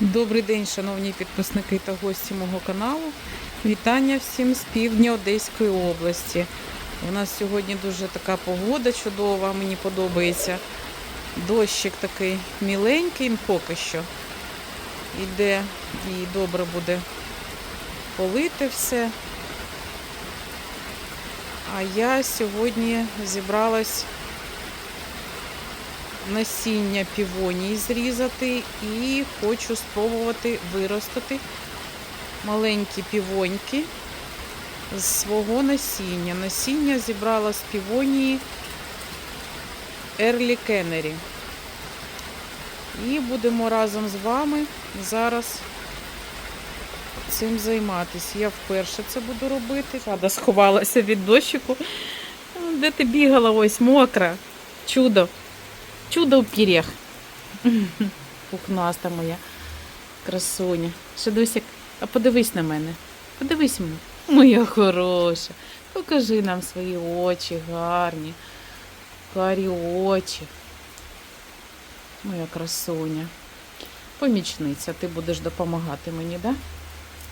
Добрий день, шановні підписники та гості мого каналу. Вітання всім з півдня Одеської області. У нас сьогодні дуже така погода чудова, мені подобається. Дощик такий міленький, ну, поки що. Іде і добре буде полити все. А я сьогодні зібралась насіння півонії зрізати і хочу спробувати виростити маленькі півоньки з свого насіння. Насіння зібрала з півонії Early Canary. І будемо разом з вами зараз цим займатися. Я вперше це буду робити. Рада сховалася від дощику. Де ти бігала ось мокра? Чудо. Чудо в пір'ях. Пухнаста моя красуня. Шедусик, а подивись на мене. Подивись мене. Моя хороша. Покажи нам свої очі гарні. Карі очі. Моя красуня. Помічниця, ти будеш допомагати мені, да?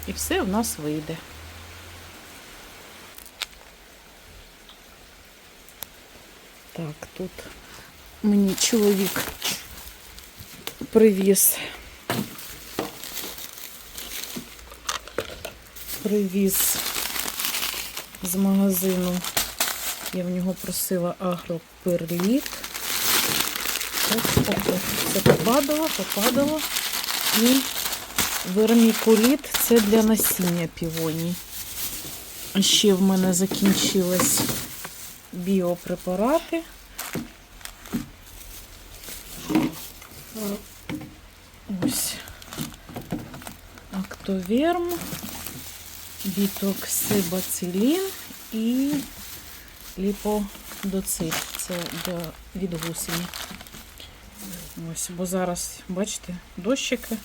І все в нас вийде. Так, тут мені чоловік привіз. Привіз з магазину. Я в нього просила агроперліт. Ось, оп, Це попадало, попадало. І вермікуліт це для насіння півоній. Ще в мене закінчились біопрепарати. Ось актоверм, бітоксибацилін і ліподоцит. Це для від гусені. Ось, бо зараз, бачите, дощики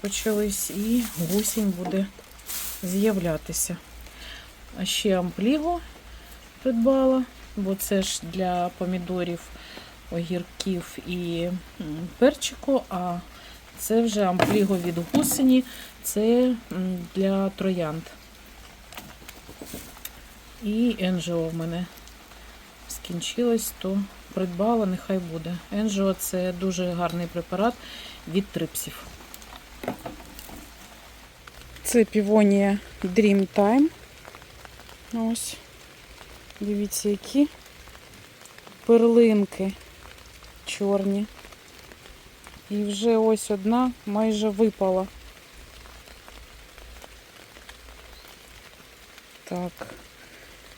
почались і гусінь буде з'являтися. А ще амплігу придбала, бо це ж для помідорів огірків і перчику, а це вже ампліго від гусені, це для троянд. І енжео в мене скінчилось, то придбала, нехай буде. Енжео це дуже гарний препарат від трипсів. Це півонія Dream Time. Ось. Дивіться, які перлинки чорні. І вже ось одна майже випала. Так,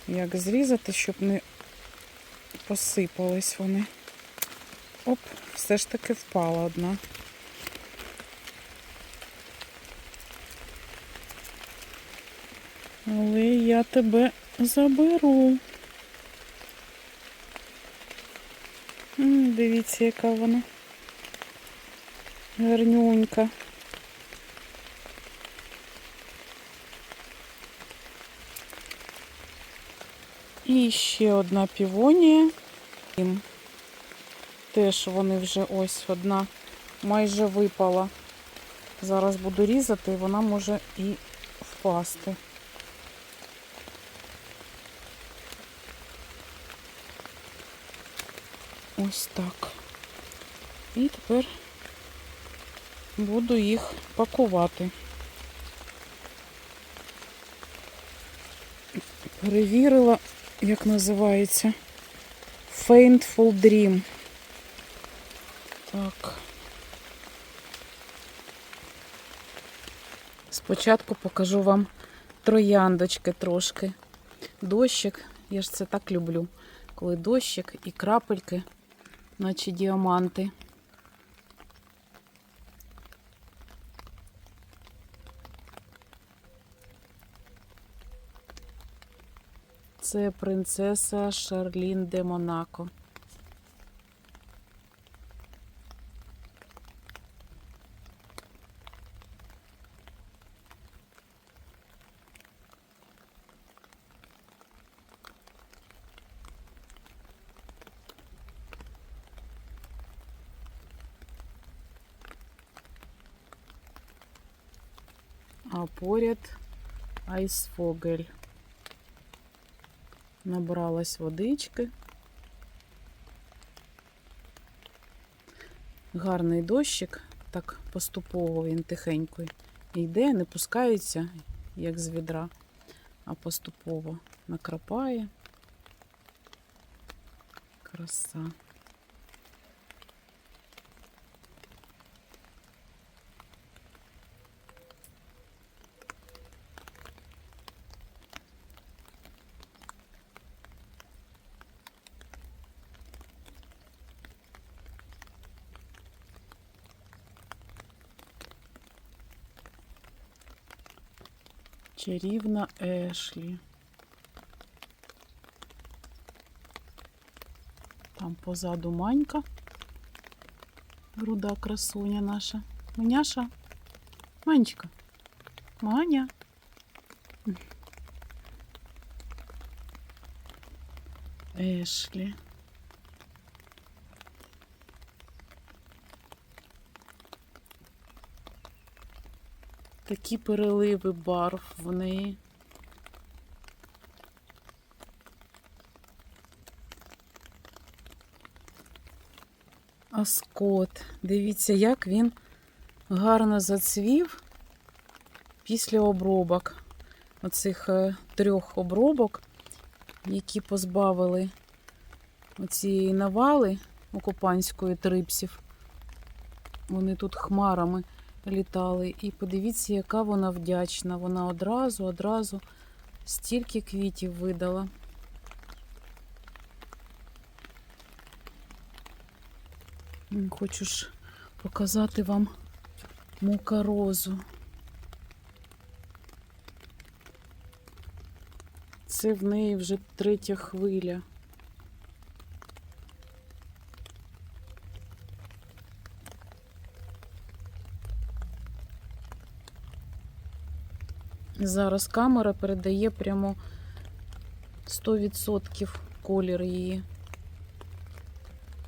як зрізати, щоб не посипались вони. Оп, все ж таки впала одна. Але я тебе заберу. Дивіться, яка вона. Гарнюнька. І ще одна півонія. Теж вони вже ось одна майже випала. Зараз буду різати, і вона може і впасти. Ось так. І тепер буду їх пакувати. Перевірила, як називається Faintful Dream. Так. Спочатку покажу вам трояндочки трошки. Дощик, я ж це так люблю, коли дощик і крапельки, наче діаманти. Це принцеса Шарлін де Монако. Айсфогель. Набралась водички. Гарний дощик, так поступово він тихенько йде, не пускається, як з відра, а поступово накрапає. Краса. Чарівна Ешлі. Там позаду манька. Руда красуня наша. Маняша? Манечка. Маня. Ешлі. Такі переливи барв в неї. А скот, дивіться, як він гарно зацвів після обробок. Оцих е, трьох обробок, які позбавили оцієї навали окупанської трипсів. Вони тут хмарами літали. І подивіться, яка вона вдячна. Вона одразу, одразу стільки квітів видала. Хочу ж показати вам мукарозу. Це в неї вже третя хвиля. Зараз камера передає прямо 100% колір її.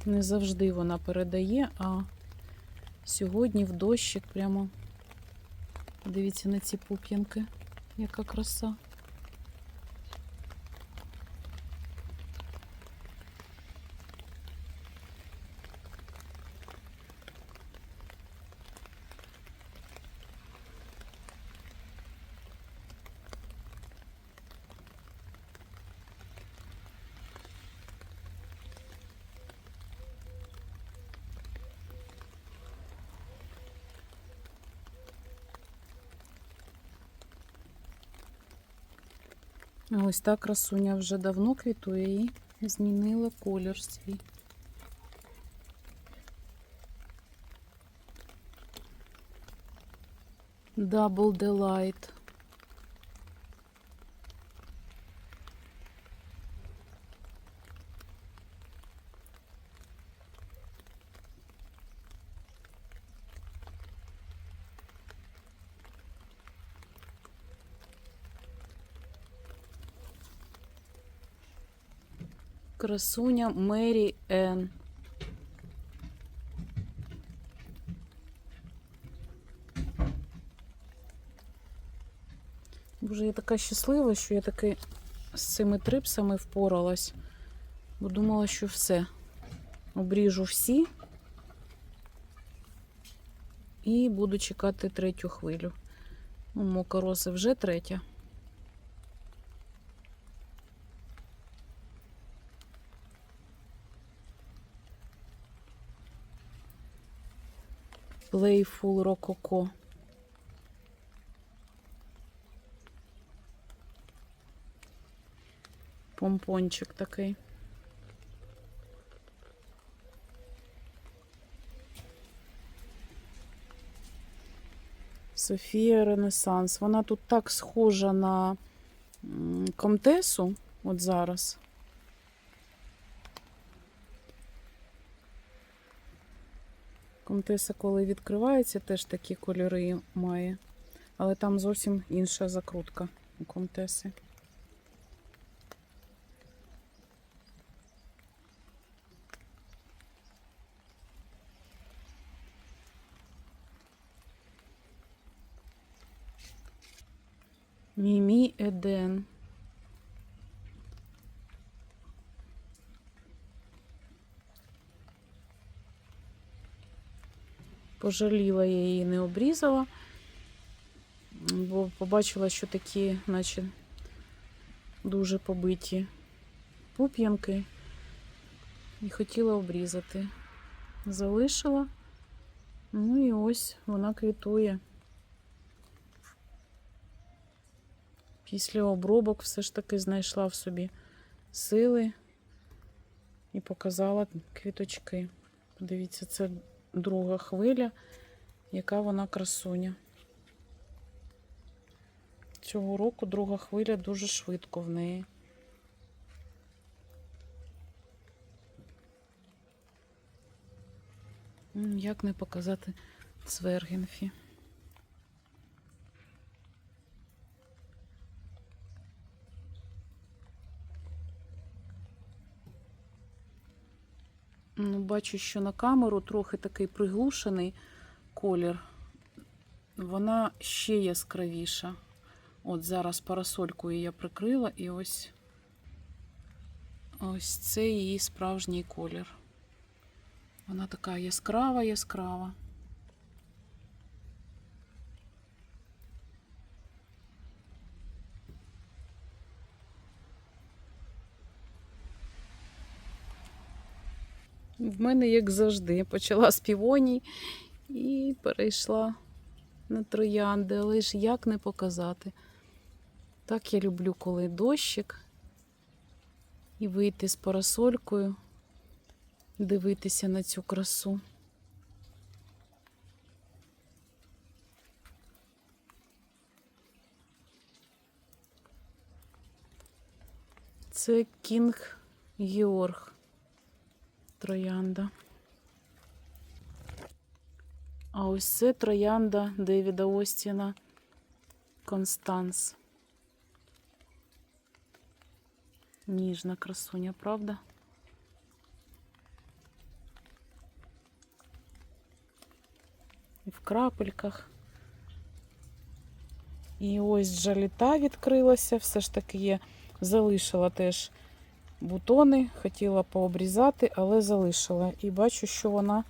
Не завжди вона передає, а сьогодні в дощик прямо. Дивіться на ці пуп'янки, яка краса. Ось та красуня вже давно квітує і змінила колір свій. Double Delight. Красуня Мері Енн. Боже, я така щаслива, що я таки з цими трипсами впоралась, бо думала, що все. Обріжу всі і буду чекати третю хвилю. Ну, мокороси вже третя. Playful Rococo. Помпончик такий. Софія Ренесанс. Вона тут так схожа на Комтесу, от зараз. Комтеса, коли відкривається, теж такі кольори має. Але там зовсім інша закрутка у Комтеси. Мімі Еден. Пожаліла я її не обрізала, бо побачила, що такі, наче дуже побиті пуп'янки. І хотіла обрізати. Залишила. Ну і ось вона квітує. Після обробок все ж таки знайшла в собі сили і показала квіточки. Подивіться, це друга хвиля, яка вона красуня. Цього року друга хвиля дуже швидко в неї. Як не показати цвергенфі? Бачу, що на камеру трохи такий приглушений колір. Вона ще яскравіша. От зараз парасолькою я прикрила, і ось ось це її справжній колір. Вона така яскрава, яскрава. В мене, як завжди, почала з півоній і перейшла на троянди, але ж як не показати. Так я люблю, коли дощик, і вийти з парасолькою, дивитися на цю красу. Це Кінг Георг троянда. А ось це троянда Девіда Остіна Констанс. Ніжна красуня, правда? І в крапельках. І ось джаліта відкрилася, все ж таки є, залишила теж бутони, хотіла пообрізати, але залишила. І бачу, що вона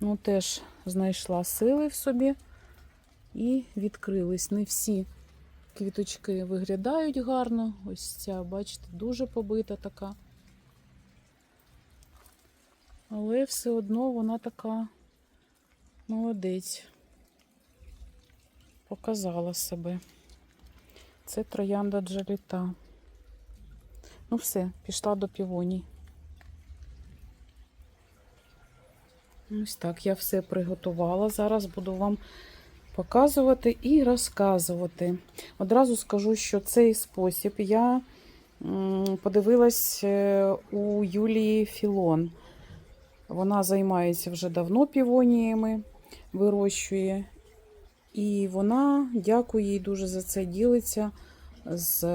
ну, теж знайшла сили в собі і відкрились. Не всі квіточки виглядають гарно. Ось ця, бачите, дуже побита така. Але все одно вона така молодець. Показала себе. Це троянда джаліта. Ну все, пішла до півоній. Ось так, я все приготувала. Зараз буду вам показувати і розказувати. Одразу скажу, що цей спосіб я подивилась е, у Юлії Філон. Вона займається вже давно півоніями, вирощує. І вона, дякую їй дуже за це, ділиться з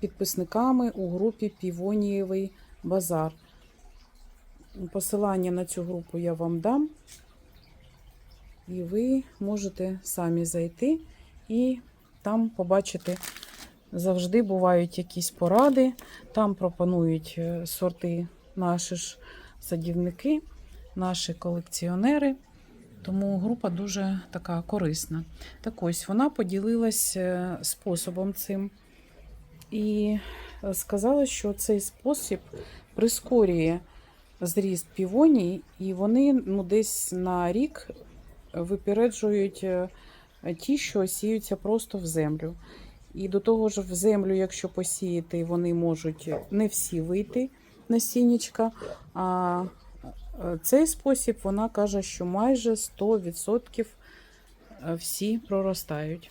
підписниками у групі Півонієвий базар. Посилання на цю групу я вам дам, і ви можете самі зайти і там побачити. Завжди бувають якісь поради. Там пропонують е, сорти наші ж садівники, наші колекціонери. Тому група дуже така корисна. Так ось вона поділилась е, способом цим і сказала, що цей спосіб прискорює зріст півоній, і вони ну, десь на рік випереджують е, ті, що сіються просто в землю. І до того ж, в землю, якщо посіяти, вони можуть не всі вийти насіннячка, а Е, Цей спосіб вона каже, що майже 100% всі проростають.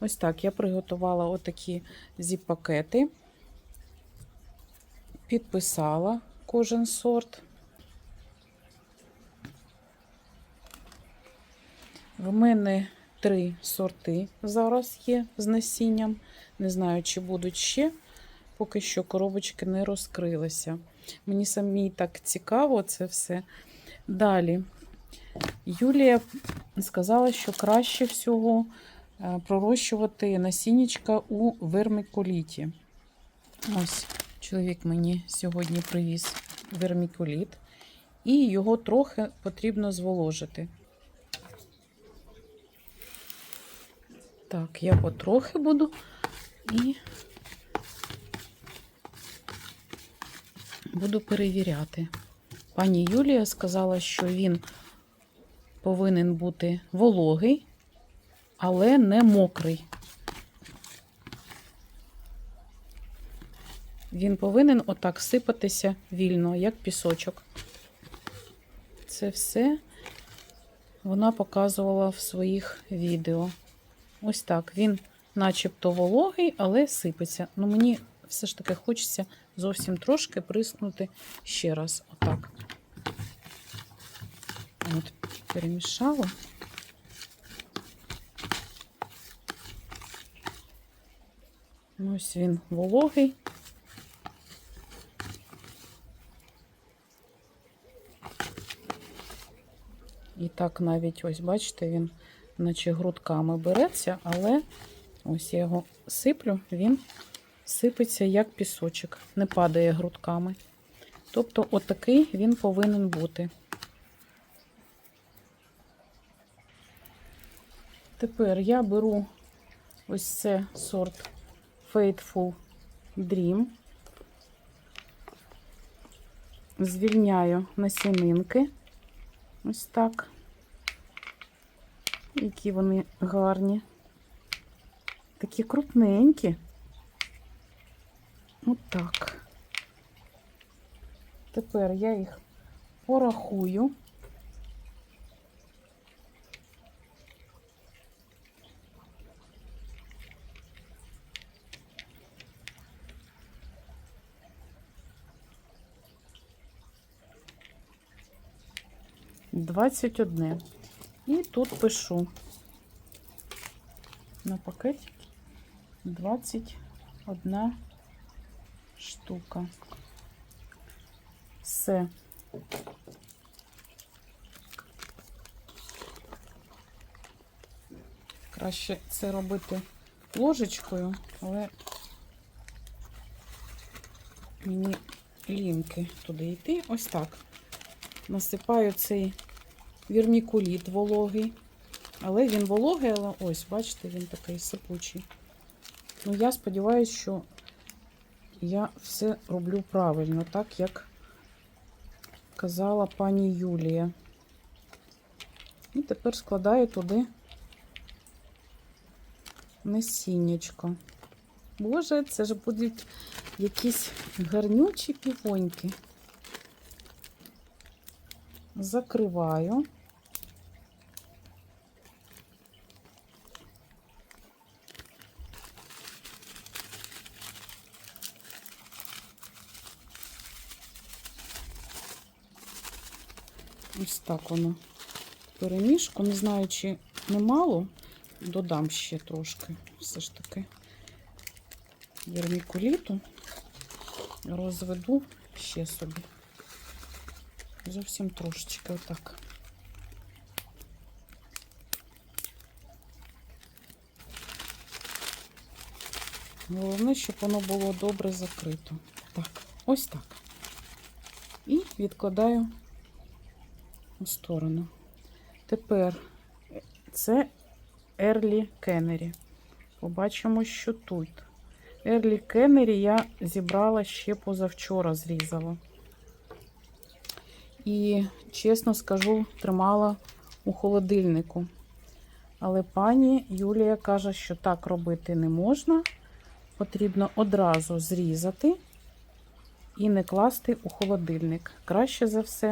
Ось так я приготувала отакі зіп-пакети, підписала кожен сорт. В мене три сорти зараз є з насінням. Не знаю, чи будуть ще, поки що коробочки не розкрилися. Мені самі так цікаво це все. Далі. Юлія сказала, що краще всього е, пророщувати насіннячка у вермикуліті. Ось чоловік мені сьогодні привіз вермикуліт, і його трохи потрібно зволожити. Так, я потрохи буду і буду перевіряти. Пані Юлія сказала, що він повинен бути вологий, але не мокрий. Він повинен отак сипатися вільно, як пісочок. Це все вона показувала в своїх відео. Ось так. Він начебто вологий, але сипеться. Ну, мені все ж таки хочеться зовсім трошки приснути ще раз. Отак. От, перемішала. Ось він вологий. І так навіть, ось, бачите, він наче грудками береться, але ось я його сиплю, він сипеться як пісочок, не падає грудками. Тобто, отакий він повинен бути. Тепер я беру ось це сорт Faithful Dream. Звільняю насінинки. Ось так. Які вони гарні. Такі крупненькі. От так. Тепер я їх порахую. Двадцять одне. І тут пишу на пакетик 21 штука. Все. Краще це робити ложечкою, але мені лінки туди йти. Ось так. Насипаю цей вірмікуліт вологий. Але він вологий, але ось, бачите, він такий сипучий. Ну, я сподіваюся, що я все роблю правильно, так як казала пані Юлія. І тепер складаю туди насіннячко. Боже, це ж будуть якісь гарнючі півоньки. Закриваю. Ось так воно перемішку. Не знаю, чи немало, додам ще трошки. Все ж таки єрмікуліту розведу ще собі. Зовсім трошечки отак. Головне, щоб воно було добре закрито. Так, ось так. І відкладаю сторону. Тепер це Ерлі Кеннері. Побачимо, що тут. Ерлі Кеннері я зібрала ще позавчора, зрізала. І, чесно скажу, тримала у холодильнику. Але пані Юлія каже, що так робити не можна. Потрібно одразу зрізати і не класти у холодильник. Краще за все,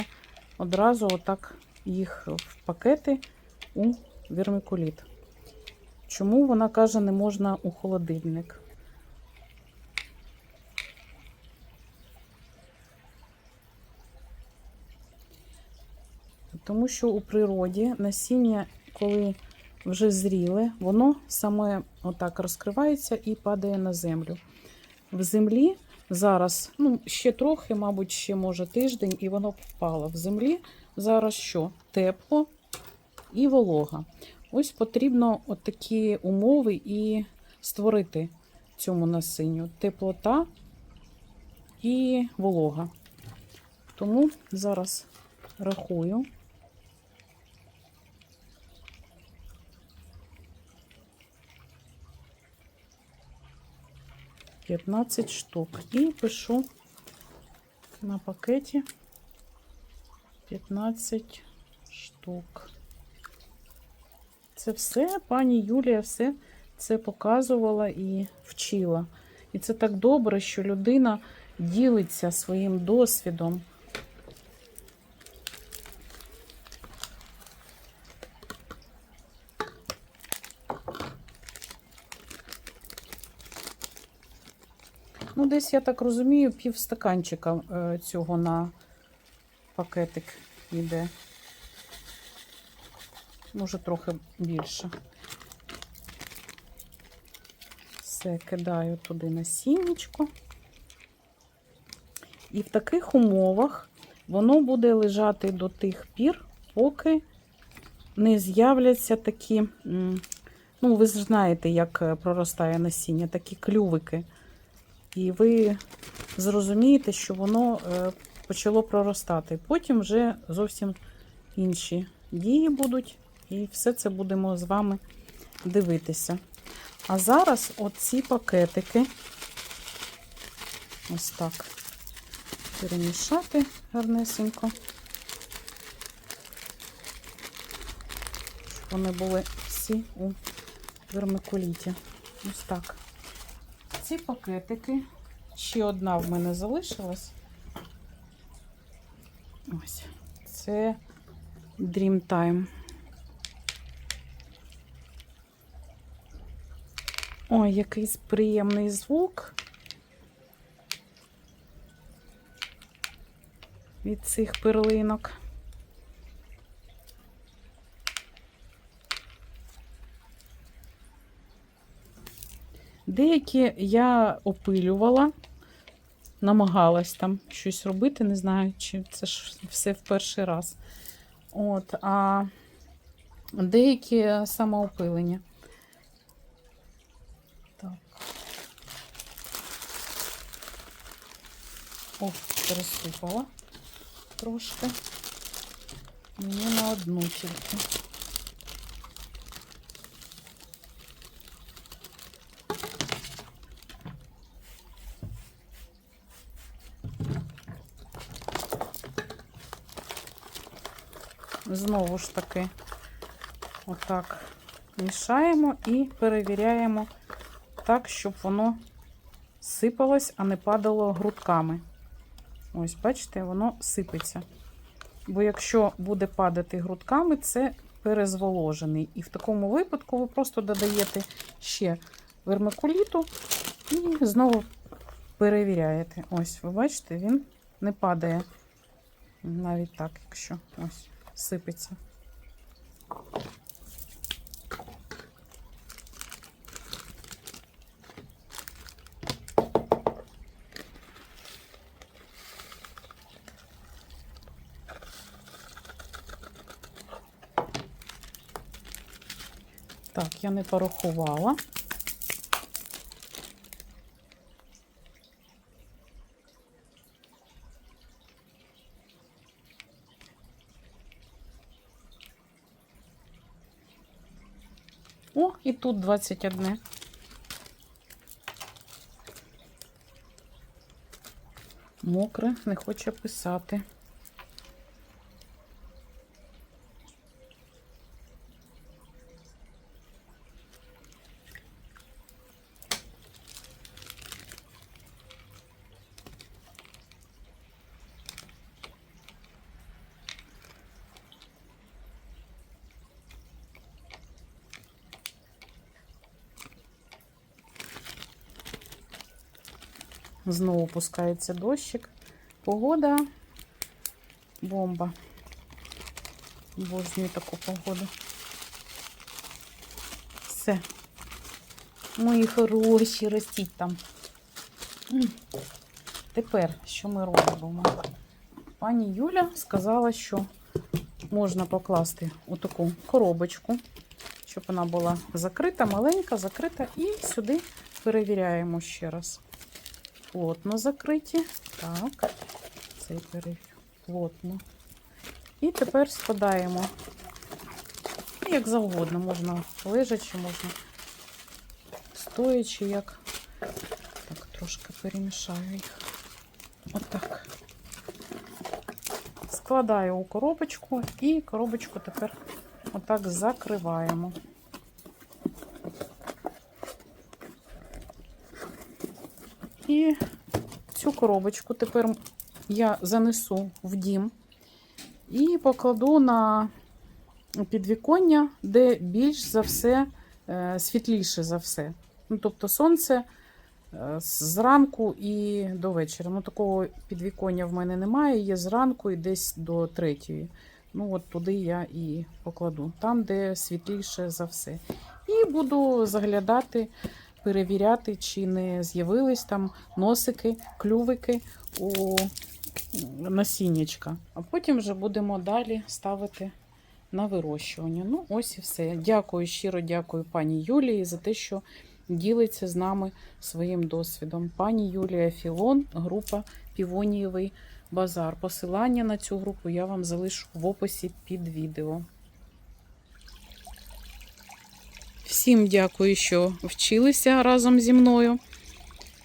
одразу отак їх в пакети у вермикуліт. Чому вона каже, не можна у холодильник? Тому що у природі насіння, коли вже зріле, воно саме отак розкривається і падає на землю. В землі зараз, ну, ще трохи, мабуть, ще може тиждень, і воно впало. В землі зараз що? Тепло, і волога. Ось потрібно от такі умови і створити цьому насинню. Теплота і волога. Тому зараз рахую. П'ятнадцять штук. І пишу на пакеті 15 штук. Це все, пані Юлія, все це показувала і вчила. І це так добре, що людина ділиться своїм досвідом. Десь, я так розумію, пів стаканчика е, цього на пакетик йде. Може, трохи більше. Все, кидаю туди насіннячко. І в таких умовах воно буде лежати до тих пір, поки не з'являться такі, ну, ви ж знаєте, як е, проростає насіння, такі клювики. І ви зрозумієте, що воно е, почало проростати. Потім вже зовсім інші дії будуть, і все це будемо з вами дивитися. А зараз оці пакетики, ось так, перемішати гарнесенько, щоб вони були всі у вермикуліті. Ось так. Ці пакетики, ще одна в мене залишилась. Ось, це Dreamtime. Ой, якийсь приємний звук від цих перлинок. Деякі я опилювала, намагалась там щось робити, не знаю, чи це ж все в перший раз. От, а деякі самоопилення. Так. О, пересипала трошки. Мені на одну тільки. Знову ж таки, отак мішаємо і перевіряємо так, щоб воно сипалось, а не падало грудками. Ось, бачите, воно сипеться. Бо якщо буде падати грудками, це перезволожений. І в такому випадку ви просто додаєте ще вермикуліту і знову перевіряєте. Ось, ви бачите, він не падає. Навіть так, якщо ось сипеться. Так, я не порахувала. О, і тут 21. Мокре, не хоче писати. Знову пускається дощик. Погода бомба. Обожнюю таку погоду. Все. Мої хороші, ростіть там. Тепер що ми робимо? Пані Юля сказала, що можна покласти у таку коробочку, щоб вона була закрита, маленька, закрита. І сюди перевіряємо ще раз. Плотно закриті. Так, цей перевірю. Плотно. І тепер складаємо. Ну, Як завгодно, можна лежачи, можна стоячи, як. Так, трошки перемішаю їх. Отак. Складаю у коробочку і коробочку тепер отак закриваємо. І цю коробочку тепер я занесу в дім і покладу на підвіконня, де більш за все е, світліше за все. Ну, тобто сонце е, зранку і до вечора. Ну, такого підвіконня в мене немає, є зранку і десь до третьої. Ну, от туди я і покладу, там, де світліше за все. І буду заглядати, перевіряти, чи не з'явились там носики, клювики у насіннячка. А потім вже будемо далі ставити на вирощування. Ну, ось і все. Дякую, щиро дякую пані Юлії за те, що ділиться з нами своїм досвідом. Пані Юлія Філон, група Півонієвий базар. Посилання на цю групу я вам залишу в описі під відео. Всім дякую, що вчилися разом зі мною.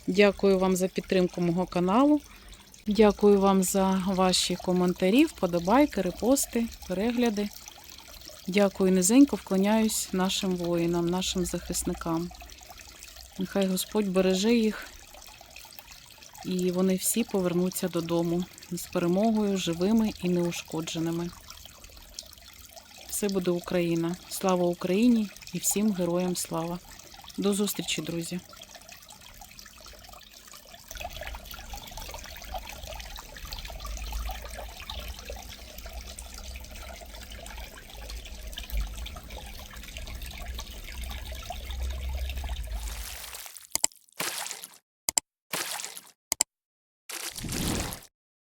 Дякую вам за підтримку мого каналу. Дякую вам за ваші коментарі, вподобайки, репости, перегляди. Дякую низенько, вклоняюсь нашим воїнам, нашим захисникам. Нехай Господь береже їх, і вони всі повернуться додому з перемогою, живими і неушкодженими. Все буде Україна. Слава Україні і всім героям слава. До зустрічі, друзі!